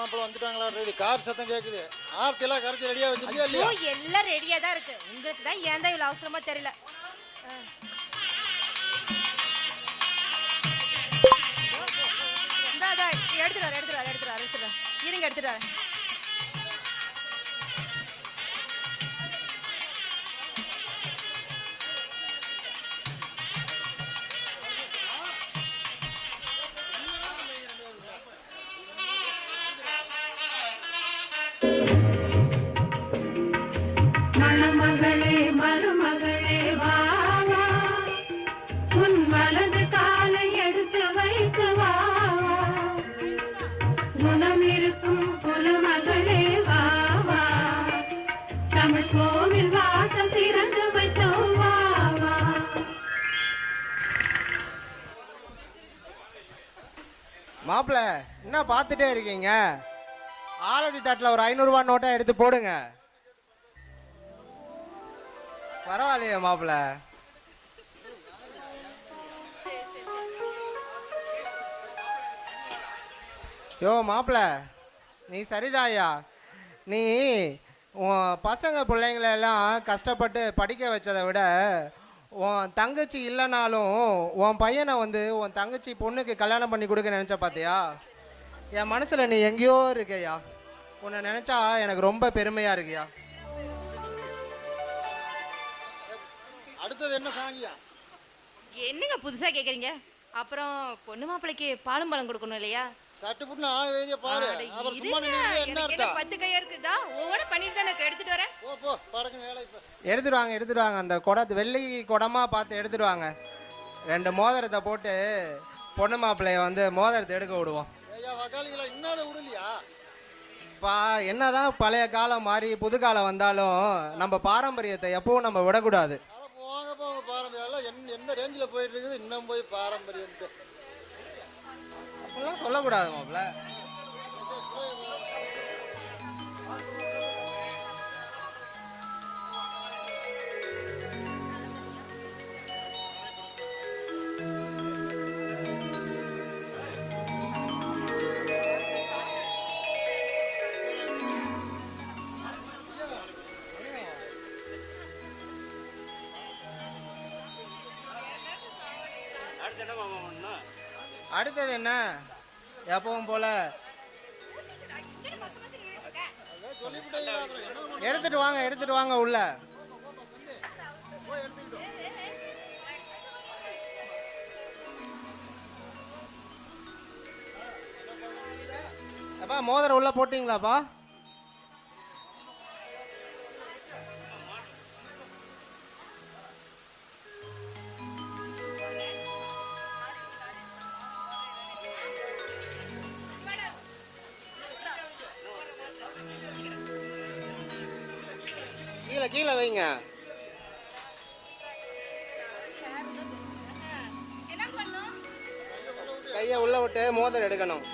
மாப்பிள்ள வந்துட்டாங்களா ready. Car சத்தம் கேக்குது. ஆர்த்தி எல்லாம் கரைச்சி ரெடியா வச்சிருக்கியா இல்லையா? எல்லாம் ரெடியா தான் இருக்கு. உங்களுக்கு தான் ஏன் தான் இவ்வளவு அவசரமா தெரியல. எடுத்துட்டு வர எடுத்துட்டு வர எடுத்துட்டு வர எடுத்துட்டு வரேன் இருங்க எடுத்துட்டு வரேன் மருமகளே உன் காலை எடுத்து வைத்து குணம் இருக்கும் தமிழ் கோவில் திறந்து வைத்தோம் மாப்பிள என்ன பார்த்துட்டே இருக்கீங்க? ஆலதி தட்டில் ஒரு ஐநூறுரூவா நோட்டை எடுத்து போடுங்க. பரவாயில்லையே மாப்பிள யோ மாப்பிள நீ சரிதாயா நீ உன் பசங்க பிள்ளைங்கள எல்லாம் கஷ்டப்பட்டு படிக்க வச்சதை விட உன் தங்கச்சி இல்லைனாலும் உன் பையனை வந்து உன் தங்கச்சி பொண்ணுக்கு கல்யாணம் பண்ணி கொடுக்க நினச்ச பார்த்தியா என் மனசில் நீ எங்கேயோ இருக்கையா? உன்னை நினச்சா எனக்கு ரொம்ப பெருமையாக இருக்கியா? அடுத்தது என்ன சாங்கியா? என்னங்க புதுசா கேக்குறீங்க? அப்புறம் பொண்ணு மாப்பிளைக்கு பாலும் பழம் கொடுக்கணும் இல்லையா? சட்டு புட்டு ஆக வேதிய பாரு. அப்புறம். சும்மா நின்று என்ன அர்த்தம்? பத்து கையா இருக்குதா? ஒவ்வொரு பண்ணிட்டு தான் எனக்கு எடுத்துட்டு வரேன். போ போ படக்கு வேலை இப்ப. எடுத்துட்டு வாங்க எடுத்துட்டு வாங்க அந்த குடத்து வெள்ளி குடமா பார்த்து எடுத்துட்டு வாங்க ரெண்டு மோதிரத்தை போட்டு பொண்ணு மாப்பிள்ளைய வந்து மோதிரத்தை எடுக்க விடுவோம். ஐயா வக்காளிகளா இன்னும் விடலையா? பா என்னதான் பழைய காலம் மாறி புது காலம் வந்தாலும் நம்ம பாரம்பரியத்தை எப்பவும் நம்ம விடக்கூடாது. என்ன எந்த ரேஞ்சில் போயிட்டு இருக்குது இன்னும் போய் பாரம்பரியம்ட்டு. அப்படிலாம் சொல்லக்கூடாது மாப்பிள்ள. அடுத்தது என்ன? எப்பவும் போல. எடுத்துட்டு வாங்க எடுத்துட்டு வாங்க உள்ள. அப்பா மோதிரம் உள்ள போட்டீங்களாப்பா? கீழே வைங்க. கையை உள்ள விட்டு மோதிரம் எடுக்கணும்.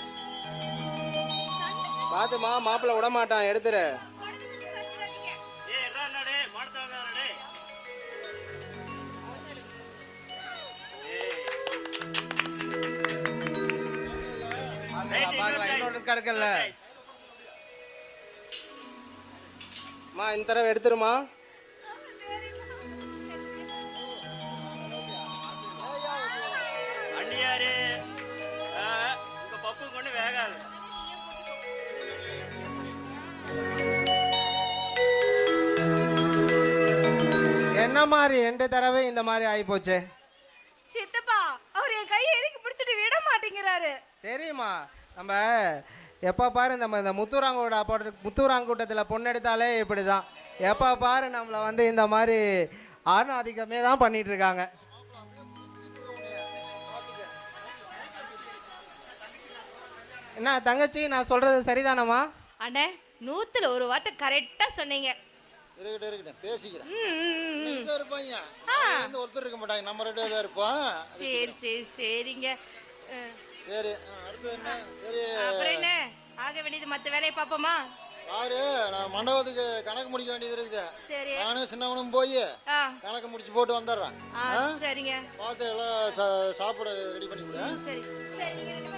பார்த்துமா மாப்பிள்ளை விட மாட்டான் எடுத்துரு. இன்னொரு இருக்கா இருக்குல்ல. அம்மா இந்த தடவை எடுத்துருமா அண்ணியாரு ஆ, உங்க பப்பு கொண்டு வேகாது. என்ன மாதிரி ரெண்டு தடவை இந்த மாதிரி ஆயிப்போச்சு? சித்தப்பா அவர் என் கையை இறுக்கி பிடிச்சிட்டு விட மாட்டேங்கிறாரு. தெரியுமா? நம்ம எப்போ பாரு நம்ம இந்த முத்துராங்கூட போட்டு முத்துராங்கூட்டத்தில் பொண்ணு எடுத்தாலே இப்படி தான் எப்போ பாரு நம்மளை வந்து இந்த மாதிரி ஆணாதிக்கமே தான் பண்ணிட்டு இருக்காங்க என்ன தங்கச்சி நான் சொல்றது சரிதானம்மா? அண்ணே நூத்துல ஒரு வார்த்தை கரெக்டா சொன்னீங்க. இருக்கட்டும் இருக்கட்டும் பேசிக்கிறேன். இருப்பாங்க ஒருத்தர் இருக்க மாட்டாங்க. நம்ம ரெண்டு தான் இருப்போம். சரி சரி சரிங்க. சரி ஆ, அடுத்தது என்ன? சரி. அப்புறம் என்ன? ஆக வேண்டியது மத்த வேலையை பார்ப்போமா? யாரு? நான் மண்டபத்துக்கு கணக்கு முடிக்க வேண்டியது இருக்குது. சரி. நானும் சின்னவனும் போய் ஆ. கணக்கு முடிச்சு போட்டு வந்துடுறேன். ஆ சரிங்க. பார்த்து எல்லாம் சா- சாப்பிட ரெடி பண்ணி கொடு சரி. சரி நீங்க ரெண்டு பேரும்